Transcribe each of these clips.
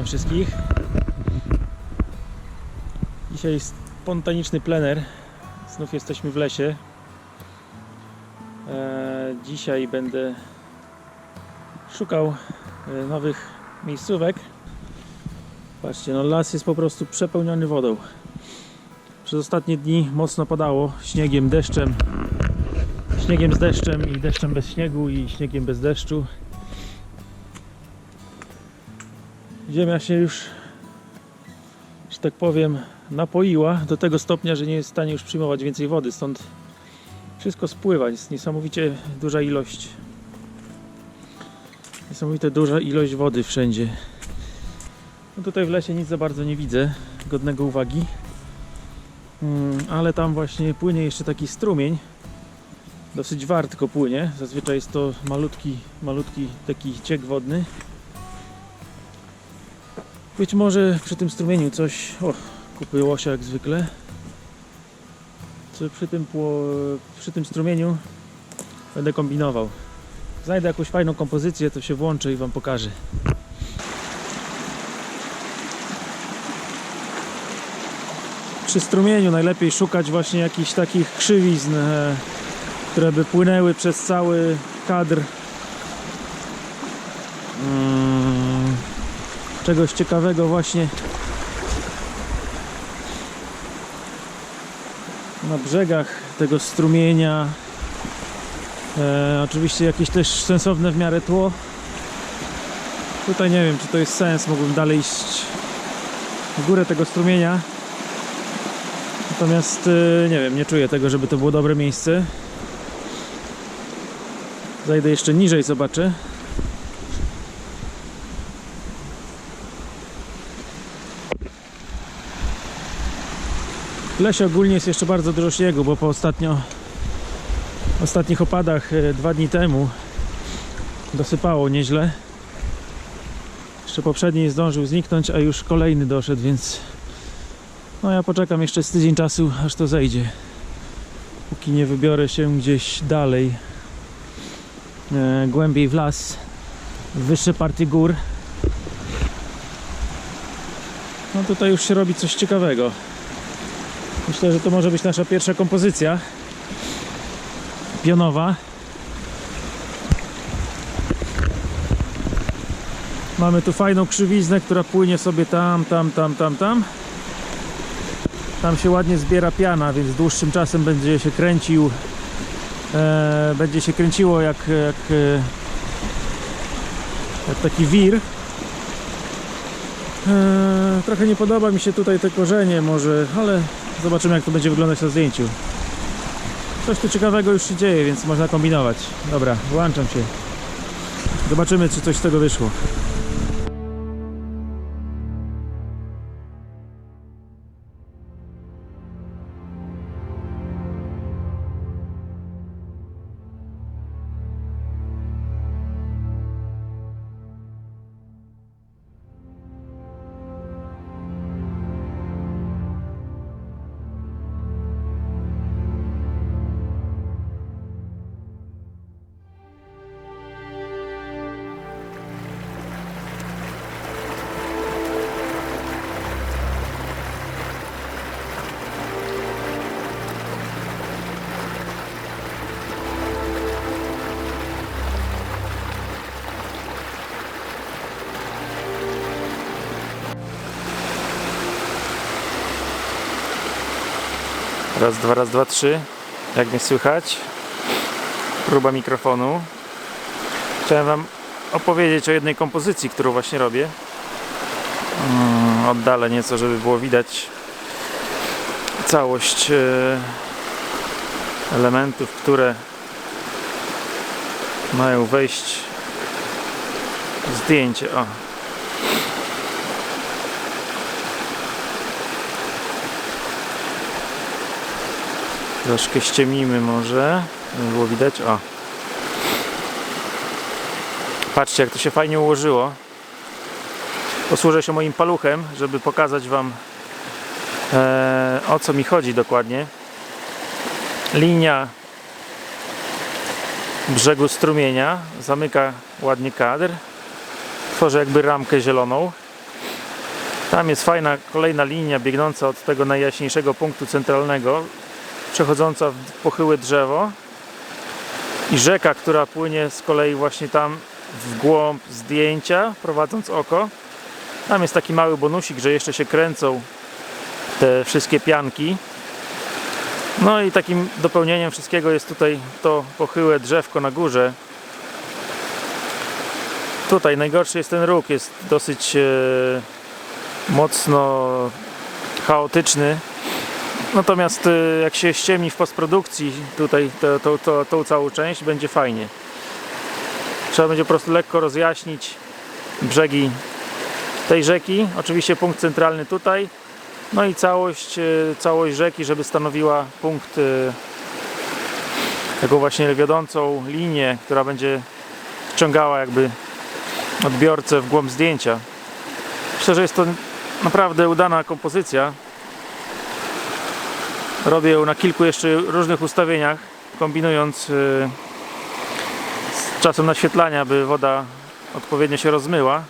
Witam wszystkich. Dzisiaj spontaniczny plener. Znów jesteśmy w lesie. E, dzisiaj będę szukał e, nowych miejscówek. Patrzcie, no las jest po prostu przepełniony wodą. Przez ostatnie dni mocno padało śniegiem, deszczem. Śniegiem z deszczem i deszczem bez śniegu i śniegiem bez deszczu. Ziemia się już, że tak powiem, napoiła do tego stopnia, że nie jest w stanie już przyjmować więcej wody, stąd wszystko spływa. Jest niesamowicie duża ilość. Niesamowite duża ilość wody wszędzie. No tutaj w lesie nic za bardzo nie widzę godnego uwagi. Mm, ale tam właśnie płynie jeszcze taki strumień. Dosyć wartko płynie. Zazwyczaj jest to malutki, malutki taki ciek wodny. Być może przy tym strumieniu coś. O, kupy łosia jak zwykle. Co przy tym, przy tym strumieniu będę kombinował. Znajdę jakąś fajną kompozycję, to się włączę i Wam pokażę. Przy strumieniu najlepiej szukać właśnie jakichś takich krzywizn, e, które by płynęły przez cały kadr. Mm, czegoś ciekawego właśnie na brzegach tego strumienia. E, oczywiście jakieś też sensowne w miarę tło. Tutaj nie wiem, czy to jest sens. Mógłbym dalej iść w górę tego strumienia. Natomiast e, nie wiem, nie czuję tego, żeby to było dobre miejsce. Zajdę jeszcze niżej, zobaczę. W lesie ogólnie jest jeszcze bardzo dużo śniegu, bo po ostatnio ostatnich opadach e, dwa dni temu dosypało nieźle. Jeszcze poprzedni zdążył zniknąć, a już kolejny doszedł, więc no ja poczekam jeszcze z tydzień czasu, aż to zejdzie. Póki nie wybiorę się gdzieś dalej, e, głębiej w las, w wyższe partie gór. No tutaj już się robi coś ciekawego. Myślę, że to może być nasza pierwsza kompozycja pionowa. Mamy tu fajną krzywiznę, która płynie sobie tam, tam, tam, tam, tam. Tam się ładnie zbiera piana, więc dłuższym czasem będzie się kręcił. E, będzie się kręciło jak, jak, e, jak taki wir. E, trochę nie podoba mi się tutaj te korzenie może, ale zobaczymy jak to będzie wyglądać na zdjęciu. Coś tu ciekawego już się dzieje, więc można kombinować. Dobra, włączam się. Zobaczymy czy coś z tego wyszło. Raz, dwa, raz, dwa, trzy. Jak mnie słychać? Próba mikrofonu. Chciałem Wam opowiedzieć o jednej kompozycji, którą właśnie robię. Mm, Oddalę nieco, żeby było widać całość e, elementów, które mają wejść w zdjęcie. O. Troszkę ściemnimy może, było widać. O. Patrzcie, jak to się fajnie ułożyło. Posłużę się moim paluchem, żeby pokazać Wam e, o co mi chodzi dokładnie. Linia brzegu strumienia zamyka ładnie kadr. Tworzy jakby ramkę zieloną. Tam jest fajna kolejna linia biegnąca od tego najjaśniejszego punktu centralnego, przechodząca w pochyłe drzewo i rzeka, która płynie z kolei właśnie tam w głąb zdjęcia, prowadząc oko. Tam jest taki mały bonusik, że jeszcze się kręcą te wszystkie pianki. No i takim dopełnieniem wszystkiego jest tutaj to pochyłe drzewko na górze. Tutaj najgorszy jest ten róg, jest dosyć e, mocno chaotyczny. Natomiast e, jak się ściemni w postprodukcji tutaj to, tą całą część, będzie fajnie. Trzeba będzie po prostu lekko rozjaśnić brzegi tej rzeki. Oczywiście punkt centralny tutaj. No i całość, e, całość rzeki, żeby stanowiła punkt, e, taką właśnie wiodącą linię, która będzie wciągała jakby odbiorcę w głąb zdjęcia. Myślę, że jest to naprawdę udana kompozycja. Robię na kilku jeszcze różnych ustawieniach, kombinując y, z czasem naświetlania, by woda odpowiednio się rozmyła.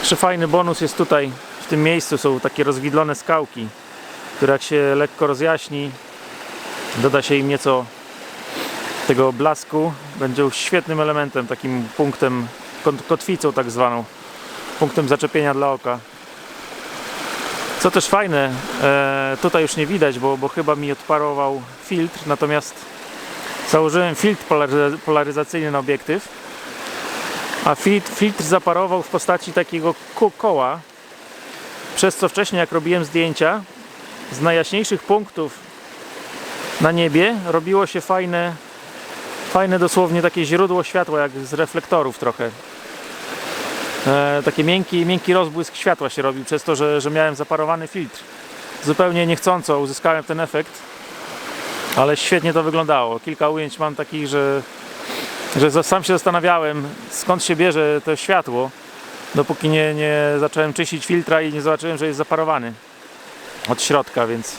Jeszcze fajny bonus jest tutaj, w tym miejscu są takie rozwidlone skałki, które jak się lekko rozjaśni, doda się im nieco tego blasku, będzie świetnym elementem, takim punktem, kot- kotwicą tak zwaną, punktem zaczepienia dla oka. Co też fajne, e, tutaj już nie widać, bo, bo chyba mi odparował filtr, natomiast założyłem filtr polaryza- polaryzacyjny na obiektyw, a filtr, filtr zaparował w postaci takiego ko- koła, przez co wcześniej jak robiłem zdjęcia, z najjaśniejszych punktów na niebie robiło się fajne, fajne dosłownie takie źródło światła, jak z reflektorów trochę. E, taki miękki, miękki rozbłysk światła się robił przez to, że, że miałem zaparowany filtr. Zupełnie niechcąco uzyskałem ten efekt, ale świetnie to wyglądało. Kilka ujęć mam takich, że, że sam się zastanawiałem, skąd się bierze to światło, dopóki nie, nie zacząłem czyścić filtra i nie zobaczyłem, że jest zaparowany od środka, więc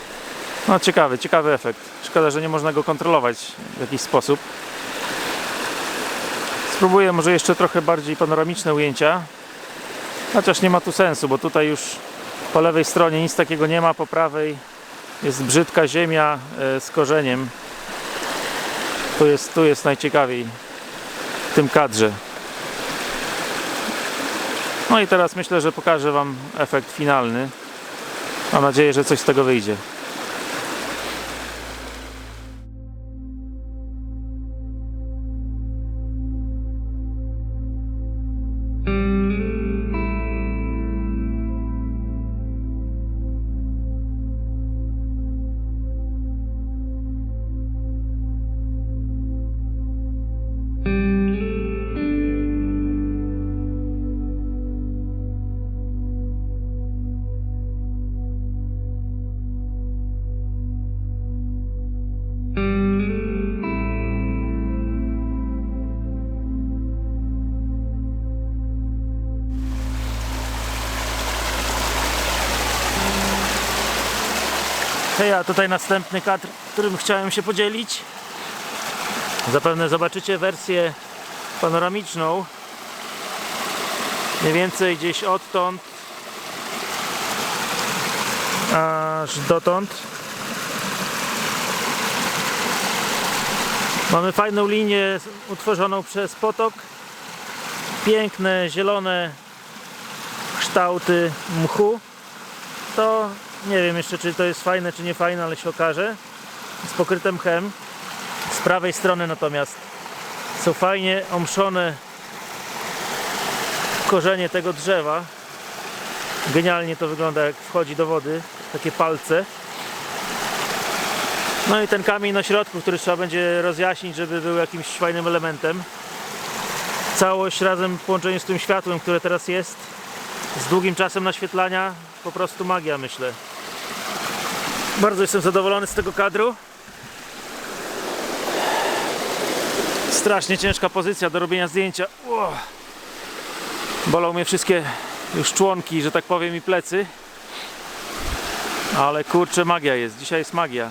no ciekawy, ciekawy efekt. Szkoda, że nie można go kontrolować w jakiś sposób. Spróbuję może jeszcze trochę bardziej panoramiczne ujęcia. Chociaż nie ma tu sensu, bo tutaj już po lewej stronie nic takiego nie ma, po prawej jest brzydka ziemia e, z korzeniem. Tu jest, tu jest najciekawiej w tym kadrze. No i teraz myślę, że pokażę Wam efekt finalny. Mam nadzieję, że coś z tego wyjdzie. Tutaj następny kadr, którym chciałem się podzielić. Zapewne zobaczycie wersję panoramiczną. Mniej więcej gdzieś odtąd aż dotąd. Mamy fajną linię utworzoną przez potok. Piękne, zielone kształty mchu. To nie wiem jeszcze, czy to jest fajne, czy nie fajne, ale się okaże. Jest pokryte mchem. Z prawej strony natomiast są fajnie omszone korzenie tego drzewa. Genialnie to wygląda, jak wchodzi do wody. Takie palce. No i ten kamień na środku, który trzeba będzie rozjaśnić, żeby był jakimś fajnym elementem. Całość razem w połączeniu z tym światłem, które teraz jest, z długim czasem naświetlania, po prostu magia myślę. Bardzo jestem zadowolony z tego kadru. Strasznie ciężka pozycja do robienia zdjęcia. Bolą mnie wszystkie już członki, że tak powiem, i plecy. Ale kurczę, magia jest. Dzisiaj jest magia.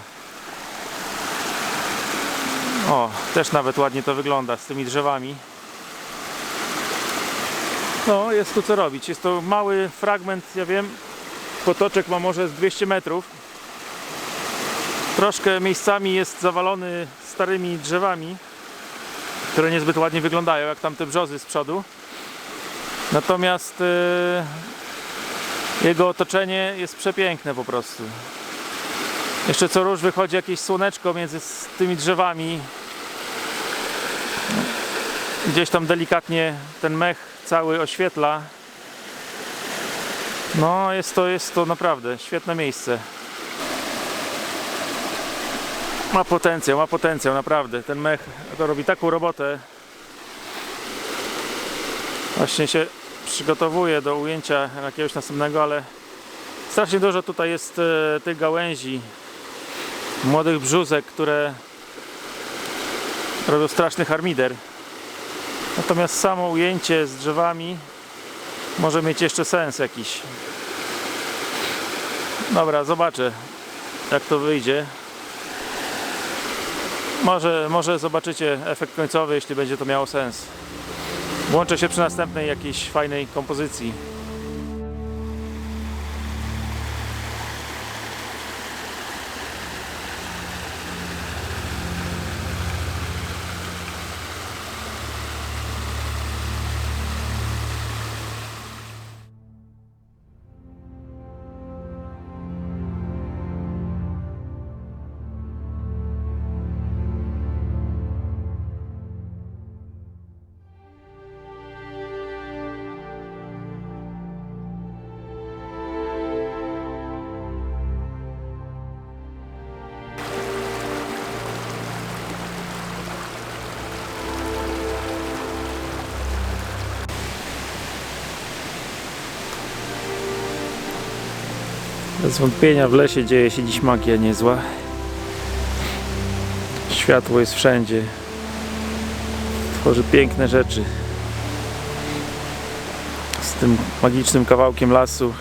O, też nawet ładnie to wygląda z tymi drzewami. No, jest tu co robić. Jest to mały fragment, ja wiem, potoczek ma może z 200 metrów. Troszkę miejscami jest zawalony starymi drzewami, które niezbyt ładnie wyglądają, jak tamte brzozy z przodu. Natomiast e, jego otoczenie jest przepiękne po prostu. Jeszcze co róż wychodzi jakieś słoneczko między tymi drzewami. Gdzieś tam delikatnie ten mech cały oświetla. No, jest to, jest to naprawdę świetne miejsce. Ma potencjał, ma potencjał, naprawdę. Ten mech to robi taką robotę. Właśnie się przygotowuje do ujęcia jakiegoś następnego, ale strasznie dużo tutaj jest e, tych gałęzi, młodych brzózek, które robią straszny harmider. Natomiast samo ujęcie z drzewami może mieć jeszcze sens jakiś. Dobra, zobaczę jak to wyjdzie. Może, może zobaczycie efekt końcowy, jeśli będzie to miało sens. Włączę się przy następnej jakiejś fajnej kompozycji. Bez wątpienia w lesie dzieje się dziś magia niezła. Światło jest wszędzie. Tworzy piękne rzeczy. Z tym magicznym kawałkiem lasu.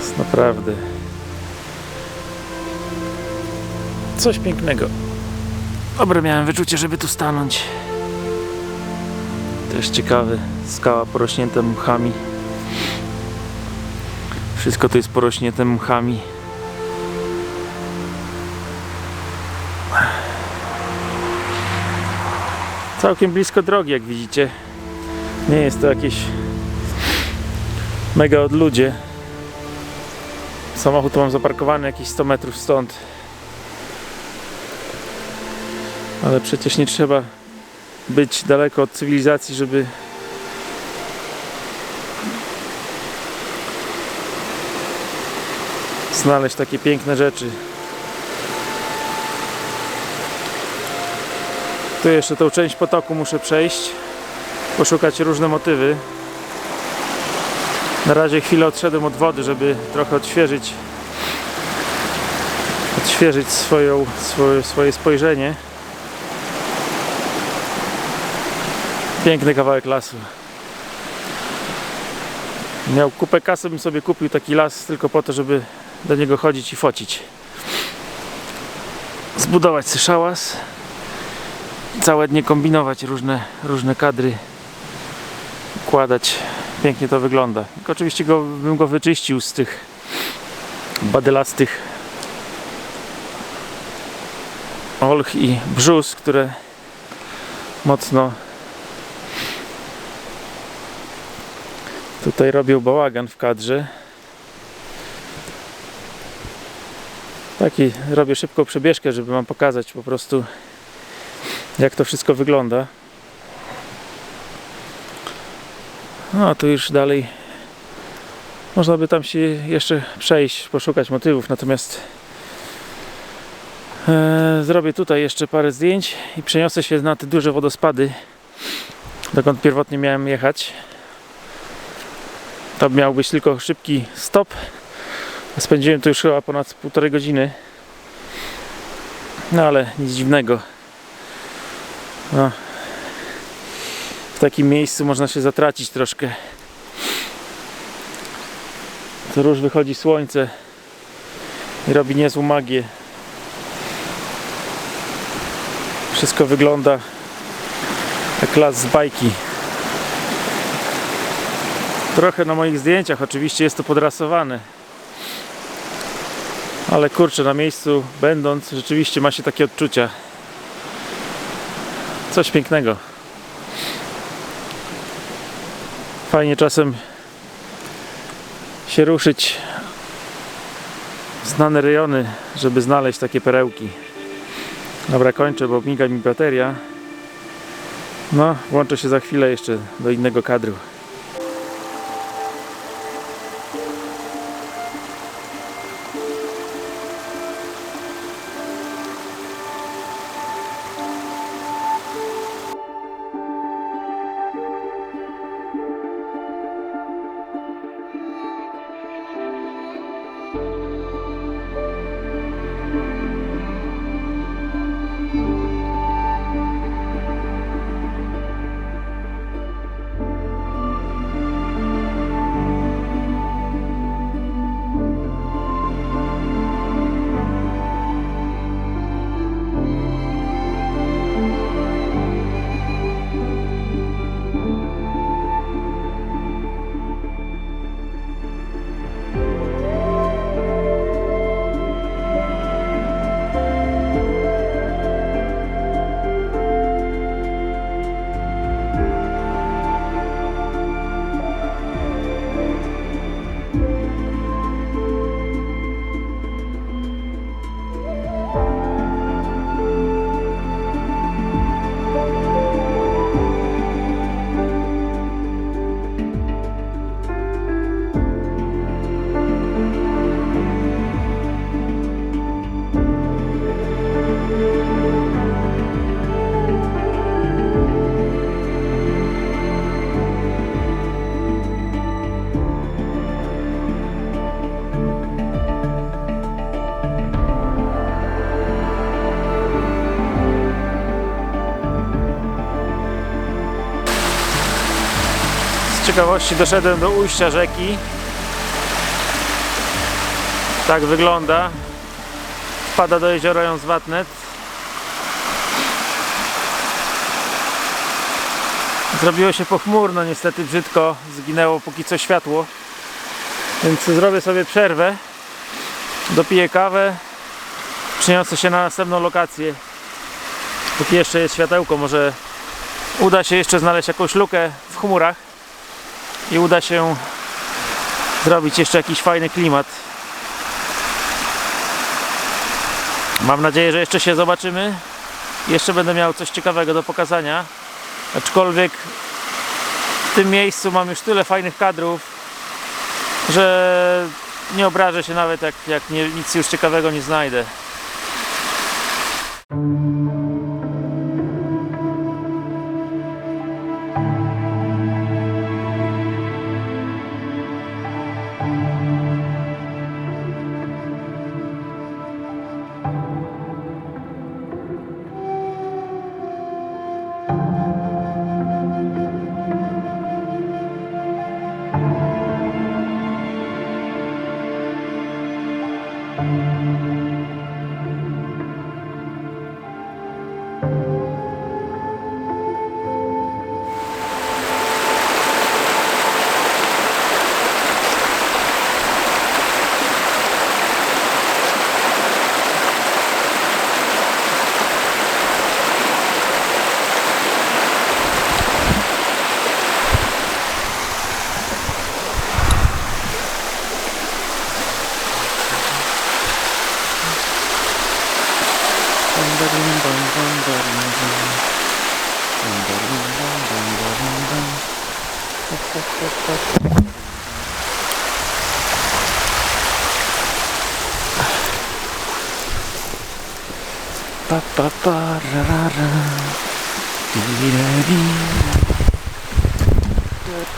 Jest naprawdę coś pięknego. Dobre miałem wyczucie, żeby tu stanąć. Też ciekawe. Skała porośnięta mchami. Wszystko to jest porośnięte mchami. Całkiem blisko drogi, jak widzicie. Nie jest to jakieś mega odludzie. Samochód mam zaparkowany jakieś 100 metrów stąd. Ale przecież nie trzeba być daleko od cywilizacji, żeby znaleźć takie piękne rzeczy. Tu jeszcze tą część potoku muszę przejść, poszukać różne motywy. Na razie chwilę odszedłem od wody, żeby trochę odświeżyć odświeżyć swoją, swoje, swoje spojrzenie. Piękny kawałek lasu. Miał kupę kasy, bym sobie kupił taki las tylko po to, żeby do niego chodzić i focić. Zbudować sobie szałas. Całe dnie kombinować różne, różne kadry. Układać. Pięknie to wygląda. Tylko oczywiście go, bym go wyczyścił z tych badylastych olch i brzus, które mocno tutaj robią bałagan w kadrze. Taki robię szybką przebieżkę, żeby wam pokazać po prostu jak to wszystko wygląda. No tu już dalej można by tam się jeszcze przejść, poszukać motywów, natomiast e, zrobię tutaj jeszcze parę zdjęć i przeniosę się na te duże wodospady, dokąd pierwotnie miałem jechać. To miał być tylko szybki stop. Spędziłem tu już chyba ponad półtorej godziny. No ale nic dziwnego. No. W takim miejscu można się zatracić troszkę. To już wychodzi słońce i robi niezłą magię. Wszystko wygląda jak las z bajki. Trochę na moich zdjęciach oczywiście jest to podrasowane. Ale kurczę, na miejscu będąc, rzeczywiście ma się takie odczucia. Coś pięknego. Fajnie czasem się ruszyć w znane rejony, żeby znaleźć takie perełki. Dobra, kończę, bo miga mi bateria. No, włączę się za chwilę jeszcze do innego kadru. Z ciekawości doszedłem do ujścia rzeki. Tak wygląda. Wpada do jeziora Jązwatnet. Zrobiło się pochmurno, niestety brzydko. Zginęło póki co światło. Więc zrobię sobie przerwę. Dopiję kawę. Przeniosę się na następną lokację. Póki jeszcze jest światełko, może uda się jeszcze znaleźć jakąś lukę w chmurach i uda się zrobić jeszcze jakiś fajny klimat. Mam nadzieję, że jeszcze się zobaczymy. Jeszcze będę miał coś ciekawego do pokazania. Aczkolwiek w tym miejscu mam już tyle fajnych kadrów, że nie obrażę się nawet jak, jak nie, nic już ciekawego nie znajdę.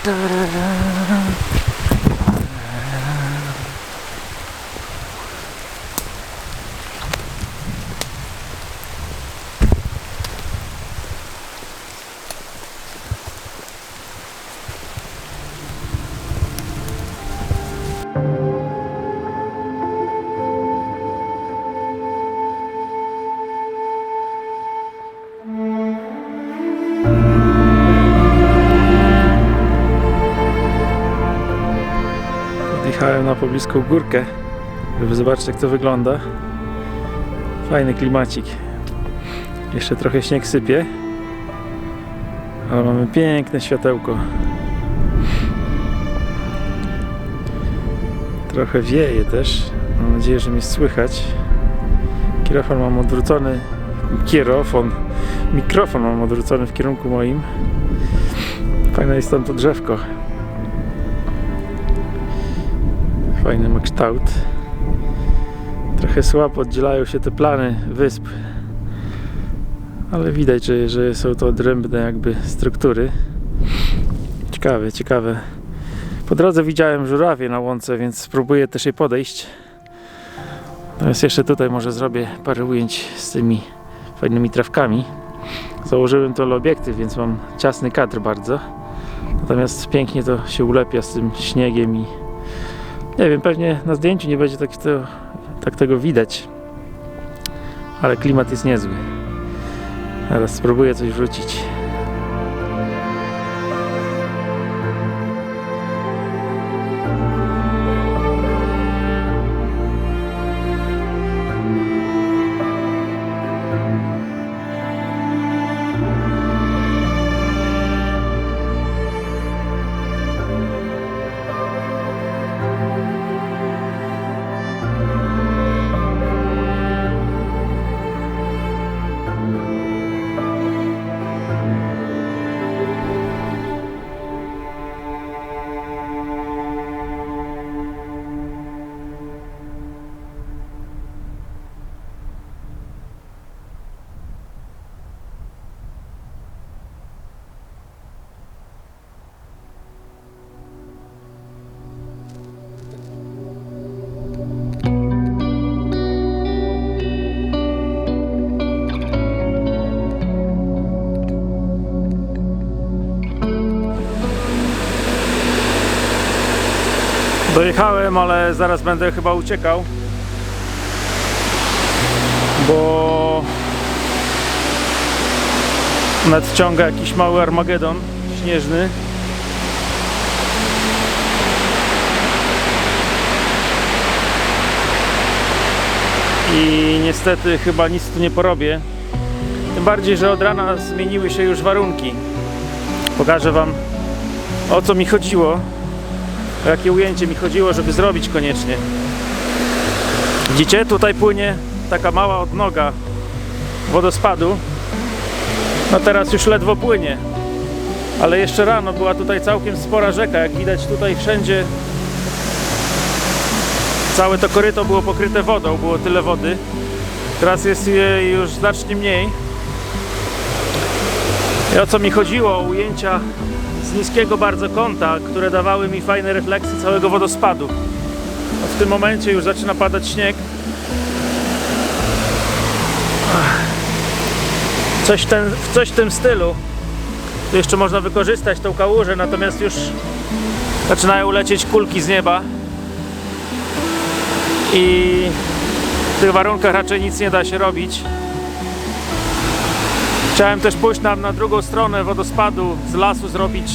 Da-da-da-da. Pobliską górkę, żeby zobaczyć jak to wygląda. Fajny klimacik. Jeszcze trochę śnieg sypie, ale mamy piękne światełko. Trochę wieje też. Mam nadzieję, że mnie słychać. Kierofon mam odwrócony. Kierofon. Mikrofon mam odwrócony w kierunku moim. Fajne jest tam to drzewko. Fajny ma kształt. Trochę słabo oddzielają się te plany wysp. Ale widać, że, że są to odrębne jakby struktury. Ciekawe, ciekawe. Po drodze widziałem żurawie na łące, więc spróbuję też je podejść. Natomiast jeszcze tutaj może zrobię parę ujęć z tymi fajnymi trawkami. Założyłem to obiektyw, więc mam ciasny kadr bardzo. Natomiast pięknie to się ulepia z tym śniegiem i nie wiem, pewnie na zdjęciu nie będzie tak, to, tak tego widać. Ale klimat jest niezły. Teraz spróbuję coś wrzucić. Dojechałem, ale zaraz będę chyba uciekał. Bo nadciąga jakiś mały Armagedon śnieżny. I niestety chyba nic tu nie porobię. Tym bardziej, że od rana zmieniły się już warunki. Pokażę Wam o co mi chodziło o jakie ujęcie mi chodziło, żeby zrobić koniecznie. Widzicie? Tutaj płynie taka mała odnoga wodospadu. No teraz już ledwo płynie. Ale jeszcze rano była tutaj całkiem spora rzeka. Jak widać tutaj wszędzie całe to koryto było pokryte wodą, było tyle wody. Teraz jest jej już znacznie mniej. I o co mi chodziło? O ujęcia z niskiego bardzo kąta, które dawały mi fajne refleksje całego wodospadu. A w tym momencie już zaczyna padać śnieg. Coś, ten, coś w tym stylu. Tu jeszcze można wykorzystać tą kałużę, natomiast już zaczynają lecieć kulki z nieba. I w tych warunkach raczej nic nie da się robić. Chciałem też pójść na, na drugą stronę wodospadu, z lasu zrobić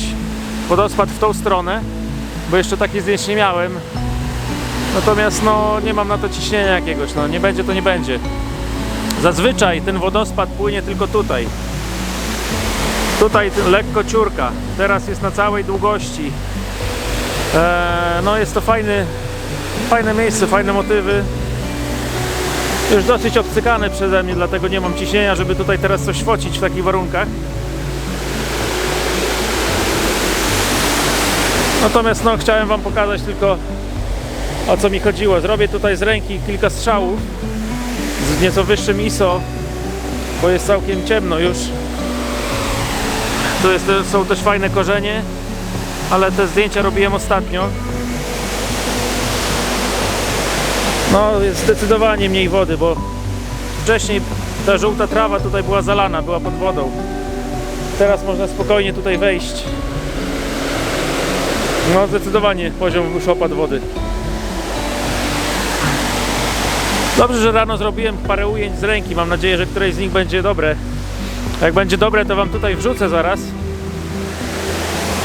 wodospad w tą stronę, bo jeszcze takich zdjęć nie miałem. Natomiast no nie mam na to ciśnienia jakiegoś, no nie będzie to nie będzie. Zazwyczaj ten wodospad płynie tylko tutaj. Tutaj lekko ciurka, teraz jest na całej długości. Eee, no jest to fajny, fajne miejsce, fajne motywy już dosyć obcykane przeze mnie, dlatego nie mam ciśnienia, żeby tutaj teraz coś focić w takich warunkach. Natomiast no, chciałem Wam pokazać tylko o co mi chodziło. Zrobię tutaj z ręki kilka strzałów z nieco wyższym ISO, bo jest całkiem ciemno już. Tu jest, są też fajne korzenie, ale te zdjęcia robiłem ostatnio. No jest zdecydowanie mniej wody, bo wcześniej ta żółta trawa tutaj była zalana, była pod wodą. Teraz można spokojnie tutaj wejść. No zdecydowanie poziom już wody. Dobrze, że rano zrobiłem parę ujęć z ręki. Mam nadzieję, że któreś z nich będzie dobre. Jak będzie dobre, to Wam tutaj wrzucę zaraz.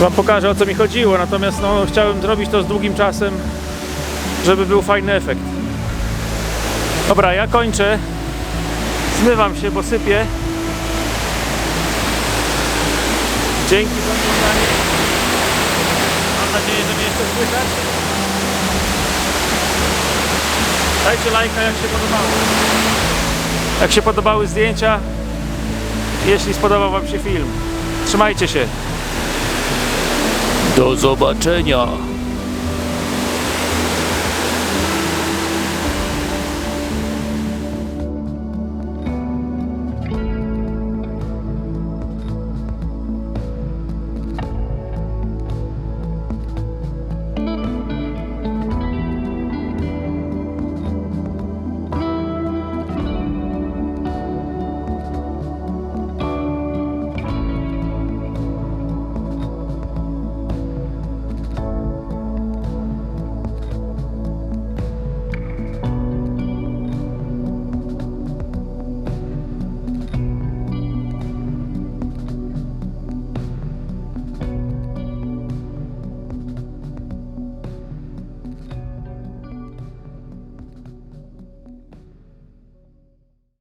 Wam pokażę o co mi chodziło. Natomiast no, chciałem zrobić to z długim czasem żeby był fajny efekt. Dobra, ja kończę. Zmywam się, bo sypię. Dzięki za oglądanie. Mam nadzieję, że mnie jeszcze słychać. Dajcie lajka, jak się podobało. Jak się podobały zdjęcia, jeśli spodobał Wam się film. Trzymajcie się. Do zobaczenia.